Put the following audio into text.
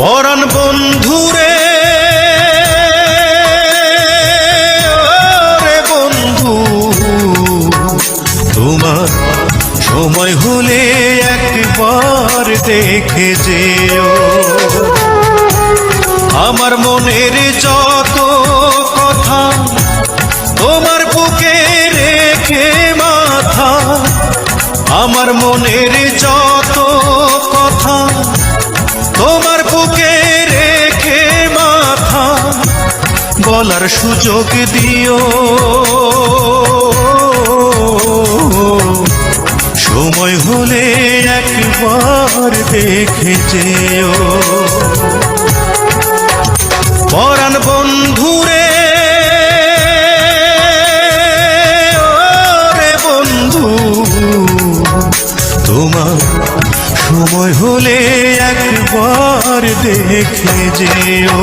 পরাণ বন্ধুরে রে বন্ধু, তোমার সময় হলে একবার দেখে যেও। আমার মনের যত কথা, তোমার বুকে রেখে মাথা, আমার মনের যত বলার সুযোগ দিও। সময় হলে একবার দেখে যেও। পরাণ বন্ধুরে রে বন্ধু, তোমার সময় হলে একবার দেখে যেও।